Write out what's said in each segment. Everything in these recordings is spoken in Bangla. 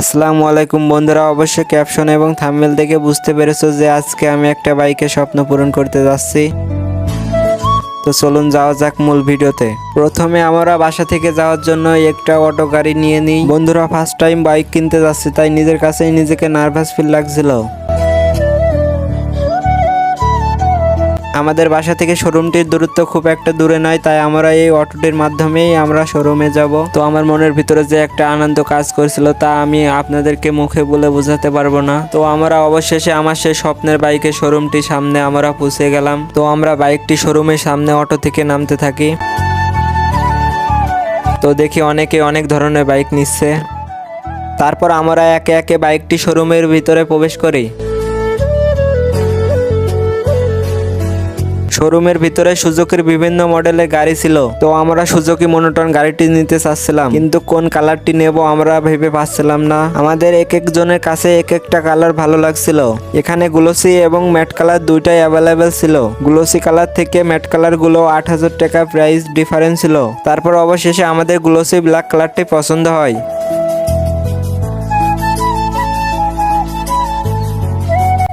আসসালামু আলাইকুম বন্ধুরা, অবশ্যই ক্যাপশন এবং থাম্বনেল দেখে বুঝতে পেরেছ যে আজকে আমি একটা বাইকে স্বপ্ন পূরণ করতে যাচ্ছি। তো চলুন যাওয়া যাক মূল ভিডিওতে। প্রথমে আমরা বাসা থেকে যাওয়ার জন্য একটা অটো গাড়ি নিয়ে নিই। বন্ধুরা ফার্স্ট টাইম বাইক কিনতে যাচ্ছি, তাই নিজের কাছেই নিজেকে নার্ভাস ফিল লাগছিল। আমাদের বাসা থেকে শোরুমটির দূরত্ব খুব একটা দূরে নয়, তাই আমরা এই অটোটির মাধ্যমেই আমরা শোরুমে যাব। তো আমার মনের ভিতরে যে একটা আনন্দ কাজ করছিল, তা আমি আপনাদেরকে মুখে বলে বোঝাতে পারব না। তো আমরা অবশেষে আমার সেই স্বপ্নের বাইকের শোরুমটি সামনে আমরা পৌঁছে গেলাম। তো আমরা বাইকটি শোরুমের সামনে অটো থেকে নামতে থাকি। তো দেখি অনেকে অনেক ধরনের বাইক নিচ্ছে। তারপর আমরা একে একে বাইকটি শোরুমের ভিতরে প্রবেশ করি। শোরুমের ভিতরে সুজুকির বিভিন্ন মডেলের গাড়ি ছিল। তো আমরা সুজুকি মনোটন গাড়িটি নিতে চাচ্ছিলাম। কিন্তু কোন কালারটি নেব আমরা ভেবে পাচ্ছিলাম না। আমাদের এক একজনের কাছে এক একটা কালার ভালো লাগছিল। এখানে গ্লোসি এবং ম্যাট কালার দুইটাই অ্যাভেলেবেল ছিল। গ্লোসি কালার থেকে ম্যাট কালারগুলো আট হাজার টাকা প্রাইস ডিফারেন্স ছিল। তারপর অবশেষে আমাদের গ্লোসি ব্ল্যাক কালারটি পছন্দ হয়।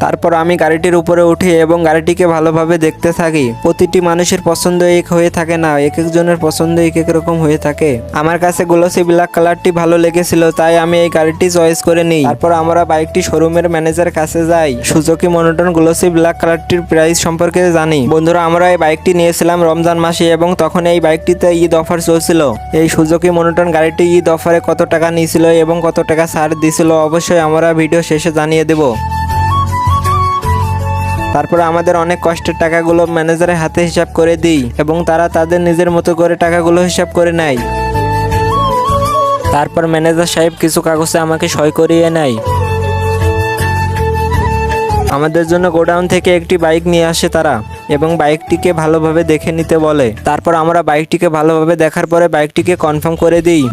তারপর আমি গাড়িটির উপরে উঠি এবং গাড়িটিকে ভালোভাবে দেখতে থাকি। প্রতিটি মানুষের পছন্দ এক হয়ে থাকে না, এক একজনের পছন্দ এক এক রকম হয়ে থাকে। আমার কাছে গ্লোসি ব্ল্যাক কালারটি ভালো লেগেছিল, তাই আমি এই গাড়িটি চয়েস করে নিই। তারপর আমরা বাইকটি শোরুমের ম্যানেজার কাছে যাই। সুজুকি মনোটন গ্লোসি ব্ল্যাক কালারটির প্রাইস সম্পর্কে জানি। বন্ধুরা, আমরা এই বাইকটি নিয়েছিলাম রমজান মাসে এবং তখন এই বাইকটিতে ঈদ অফার চলছিল। এই সুজুকি মনোটন গাড়িটি ঈদ অফারে কত টাকা নিয়েছিল এবং কত টাকা ছাড় দিয়েছিল, অবশ্যই আমরা ভিডিও শেষে জানিয়ে দেবো। তারপরে আমাদের অনেক কষ্টের টাকাগুলো ম্যানেজারের হাতে হিসাব করে দিই এবং তারা তাদের নিজের মতো করে টাকাগুলো হিসাব করে নেয়। তারপর ম্যানেজার সাহেব কিছু কাগজে আমাকে সই করিয়ে নেয়। আমাদের জন্য গোডাউন থেকে একটি বাইক নিয়ে আসে তারা এবং বাইকটিকে ভালোভাবে দেখে নিতে বলে। তারপর আমরা বাইকটিকে ভালোভাবে দেখার পরে বাইকটিকে কনফার্ম করে দিই।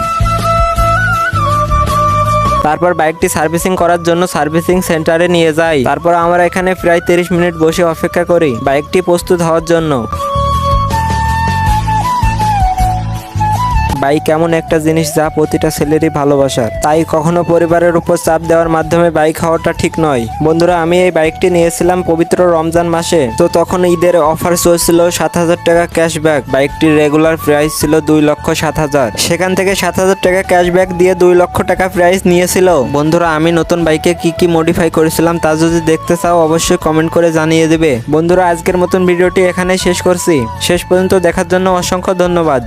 তারপর বাইকটি সার্ভিসিং করার জন্য সার্ভিসিং সেন্টারে নিয়ে যাই। তারপর আমরা এখানে প্রায় তিরিশ মিনিট বসে অপেক্ষা করি। বাইকটি প্রস্তুত হওয়ার জন্য। বাইক এমন একটা জিনিস যা প্রতিটা ছেলেরই ভালোবাসার। তাই কখনো পরিবারের উপর চাপ দেওয়ার মাধ্যমে বাইক হওয়াটা ঠিক নয়। বন্ধুরা, আমি এই বাইকটি নিয়েছিলাম পবিত্র রমজান মাসে। তো তখন ঈদের অফার চলছিল সাত হাজার টাকা ক্যাশব্যাক। বাইকটির রেগুলার প্রাইস ছিল দুই লক্ষ সাত হাজার। সেখান থেকে সাত হাজার টাকা ক্যাশব্যাক দিয়ে দুই লক্ষ টাকা প্রাইস নিয়েছিল। বন্ধুরা, আমি নতুন বাইকে কি কি মডিফাই করেছিলাম তা যদি দেখতে চাও, অবশ্যই কমেন্ট করে জানিয়ে দেবে। বন্ধুরা, আজকের মতন ভিডিওটি এখানে শেষ করছি। শেষ পর্যন্ত দেখার জন্য অসংখ্য ধন্যবাদ।